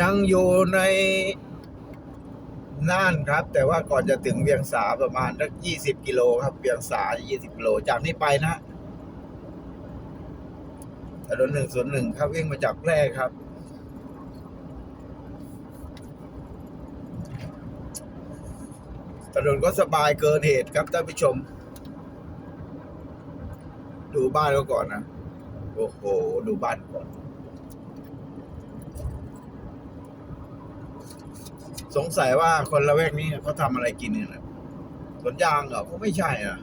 ยังอยู่ในน่านครับ แต่ว่าก่อนจะถึงเวียงสาประมาณสักยี่สิบกิโลครับ เวียงสายี่สิบกิโลจากนี้ไปนะถนนหนึ่งศูนย์หนึ่งครับวิ่งมาจากแพร่ครับ ถนนก็สบายเกินเหตุครับท่านผู้ชม ดูบ้านเขาก่อนนะ โอ้โห ดูบ้านก่อน สงสัยว่าคนละแวกนี้เขาทำอะไรกินกันนะสวนยางเหรอก็ไม่ใช่อะ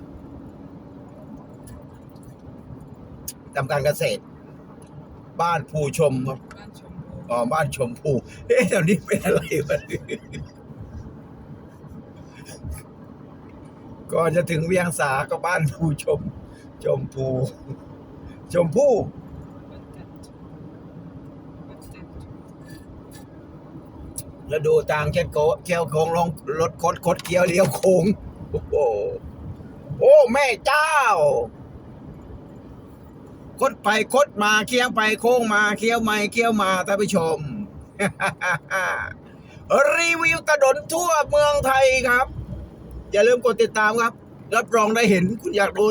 ทำการเกษตร บ้านภูชมครับบ้านชมพูอ๋อบ้านชมพูเอ๊ะแถวนี้เป็นอะไรวะก่อนจะถึงเวียงสาก็บ้านภูชม ชมพู ชมพู่ บ้านจันทร์ชมบ้านจันทร์ชม แล้วดูทางแค่โกแค่โค้งลงรถคดคดเกียวเลี้ยวโค้งโอ้โหโอ้แม่เจ้า คดไปคดมาเคี้ยวไปโค้งมาเคี้ยวไม่เคี้ยวมาท่านผู้ชม รีวิวถนนทั่วเมืองไทยครับ อย่าลืมกดติดตามครับ รับรองได้เห็นคุณอยากดู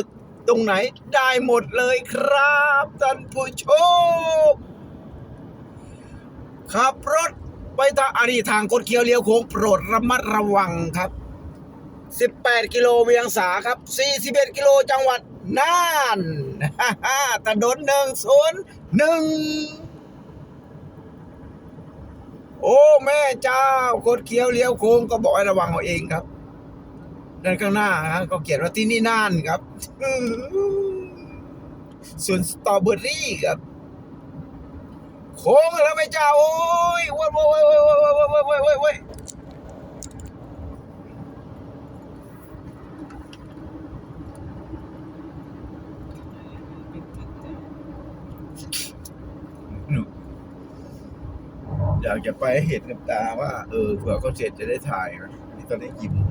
ตรงไหนได้หมดเลยครับท่านผู้ชมขับรถ ไปทางอันนี้ทางคดเคี้ยวเลี้ยวโค้งโปรดระมัดระวังครับ 18 กิโลเวียงสาครับ 41 กิโลจังหวัดน่านถนนหนึ่งศูนย์หนึ่งโอ้แม่เจ้าคดเคี้ยวเลี้ยวโค้งก็บอกให้ระวังเอาเองครับด้านข้างหน้าฮะก็เขียนว่าที่นี่น่านครับส่วนสตรอเบอรี่ครับ ค้งแล้วแม่เจ้าโอ้ยว้ยว้ยว้ยว้ยว้ยว้ยว้ยว้ยว้ยอยากจะไปเห็นกับตาว่า เออเผื่อเขาเสร็จจะได้ถ่ายนะนี่ตอนนี้กี่โมง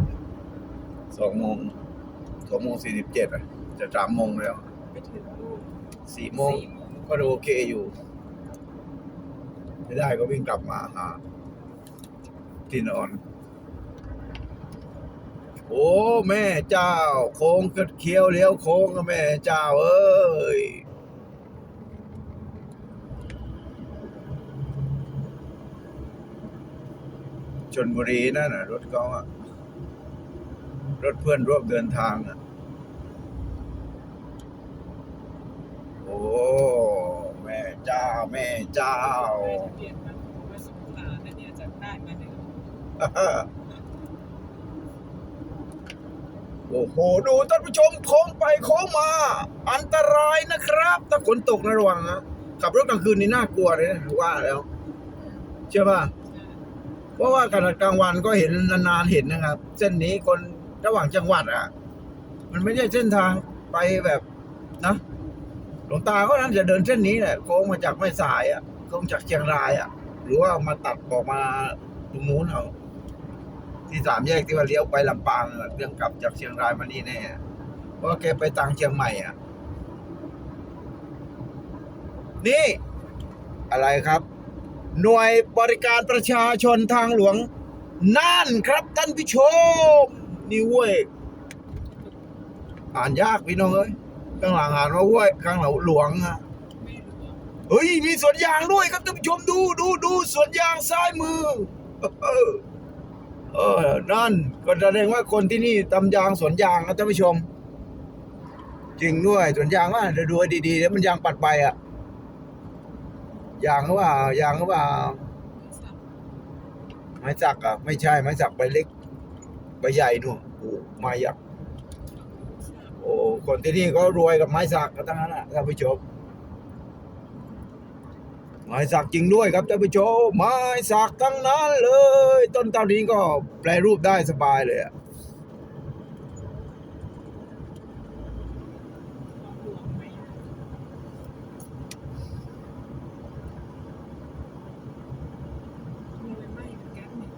สองโมงสองโมงสี่สิบเจ็ดอะ จะสามโมงแล้วสี่โมงก็ดูโอเคอยู่ ไม่ได้ก็วิ่งกลับมาหาที่นอน โอ้แม่เจ้า โค้งกระเคี้ยวเลี้ยวโค้งแม่เจ้า เอ้ยชนบุรีนั่นน่ะ รถเขาอะรถเพื่อนร่วมเดินทางอะโอ้ แม่เจ้าโอ้โห ดูท่านผู้ชมโค้งไปโค้งมา อันตรายนะครับ ถ้าฝนตกนะระวังนะขับรถกลางคืนนี่น่ากลัวเลยนะว่าแล้วใช่ป่ะเพราะว่าขณะกลางวันก็เห็นนานๆเห็นนะครับ เส้นนี้คนระหว่างจังหวัดอะ มันไม่ใช่เส้นทางไปแบบนะ หลวงตาก็นั้นจะเดินเส้นนี้แหละโค้งมาจากแม่สายอะโค้งจากเชียงรายอะ หรือว่ามาตัดออกมาตรงนู้นเอาที่สามแยกที่ว่าเลี้ยวไปลำปางเรื่องกลับจากเชียงรายมานี่แน่เพราะว่าแกไปตังเชียงใหม่อะ นี่ อะไรครับ หน่วยบริการประชาชนทางหลวงน่านครับท่านผู้ชม นี่เว้ยอ่านยากพี่น้องเอ้ย ข้างหลังอ่านว่าเว้ยข้างหลังหลวงอะเฮ้ยมีสวนยางด้วยครับท่านผู้ชมดูดูดูสวนยางซ้ายมือ เออเออนั่นก็แสดงว่าคนที่นี่ตำยางสวนยางนะท่านผู้ชม จริงด้วยสวนยางว่าเดี๋ยวดูให้ดีๆแล้วมันยางปัดใบอะยางหรือเขาว่ายางเขาว่าสับไม้สักอะไม่ใช่ไม้สักใบเล็กใบใหญ่นู่นโอ้ไม้ยักษ อ้คนที่นี่ก็รวยกับไม้สักกันทั้งนั้นนะท่านผู้ชมไม้สักจริงด้วยครับท่านผู้ชมไม้สักทั้งนั้นเลย ต้นเท่านี้ก็แปลรูปได้สบายเลยอะ หลวงไหมมีอะไรไหมเหมือนกันเนี่ย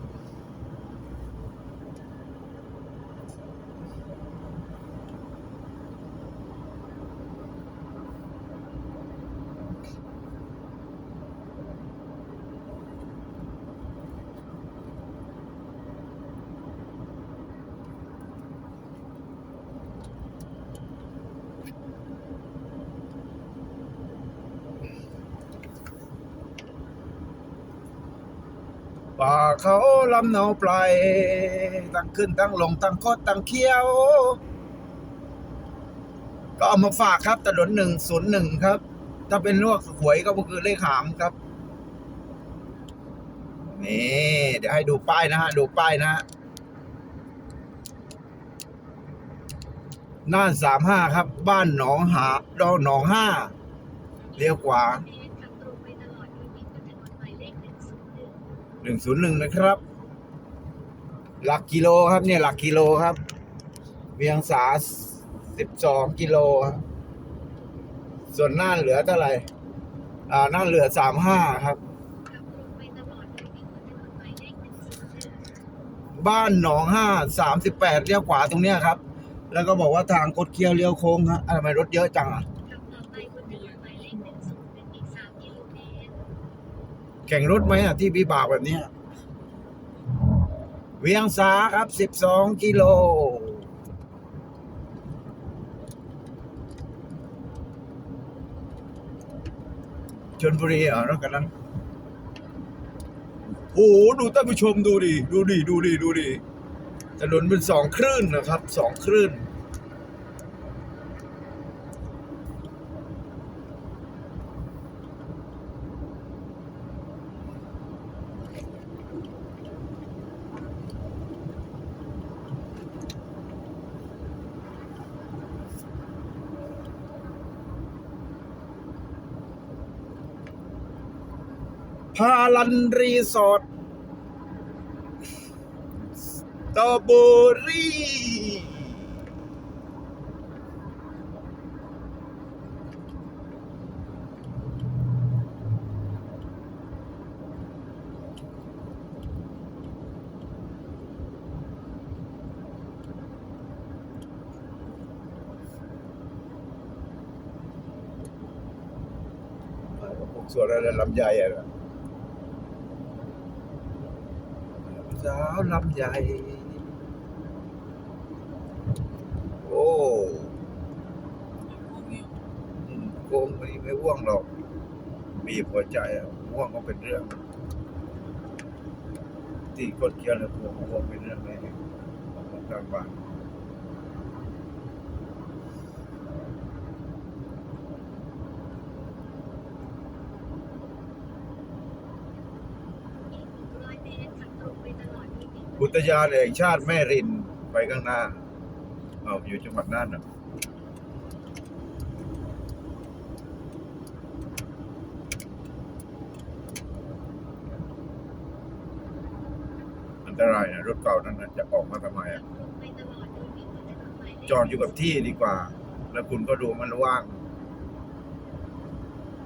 ป่าเขาลำเนาไพรตั้งขึ้นตั้งลงตั้งโคดตั้งเคี้ยว ก็เอามาฝากครับถนนหนึ่งศูนย์หนึ่งครับ ถ้าเป็นลวกหวยก็คือเลขหามครับนี่เดี๋ยวให้ดูป้ายนะฮะ ดูป้ายนะฮะน่านสามห้าครับ บ้านหนองหาดอหนองห้าเลี้ยวขวา นึ่งศูนย์หนึ่งนะครับ หลักกิโลครับเนี่ยหลักกิโลครับ เวียงสาสิบสองกิโลครับส่วนน่านเหลือเท่าไหร่อ่าน่านเหลือสามห้าครับ บ้านหนองห้าสามสิบแปดเลี้ยวขวาตรงเนี้ยครับ แล้วก็บอกว่าทางคดเคี้ยวเลี้ยวโค้งฮะอะทำไมรถเยอะจังอะ แข่งรถไหมอะที่วิบากแบบนี้เวียงสาครับสิบสองกิโลชนบุรีเหรอรถกันนั้นโอ้โหดูท่านผู้ชมดูดิ ดูดิ ดูดิ ดูดิถนนเป็นสองคลื่นนะครับ สองคลื่น พาลันรีสอร์ทสตรอบอรี่พวกส่วนอะไรลำไยอะนะ สาวลำใหญ่ โอ้อืมโกงไม่ไม่ว่วงหรอก มีพอใจอะว่วงก็เป็นเรื่องที่กดเกียร์แล้วพวงว่วงเป็นเรื่องแน่ของกลางบ้าน อุทยานแห่งชาติแม่รินไปข้างหน้าเอาอยู่จังหวัดน่านนะอันตรายนะรถเก่านั้นนะจะออกมาทำไมอะจอดอยู่กับที่ดีกว่า แล้วคุณก็ดูมันว่าง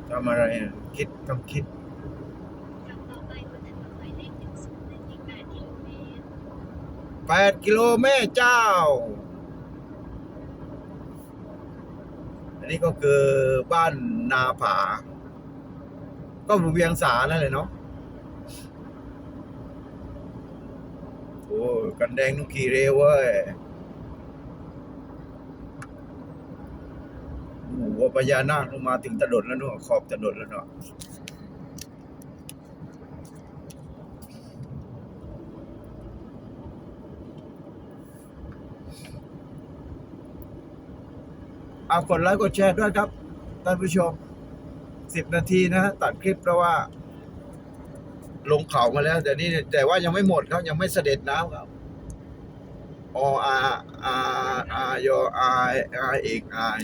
ทำอะไรอะคิดต้องคิด แปดกิโลแม่เจ้า อันนี้ก็คือบ้านนาผา ก็เวียงสานั่นเลยเนาะโอ้กันแดงนุกขี่เร็วเว้ยโอ้โหพญานาคลงมาถึงถนนแล้วเนาะขอบถนนแล้วเนาะ เอากดไลค์กดแชร์ด้วยครับท่านผู้ชมสิบนาทีนะฮะตัดคลิปเพราะว่า ลงเขามาแล้ว แต่นี่แต่ว่ายังไม่หมดครับ ยังไม่เสด็จน้ำครับออาอาอายอาอาเอกอาย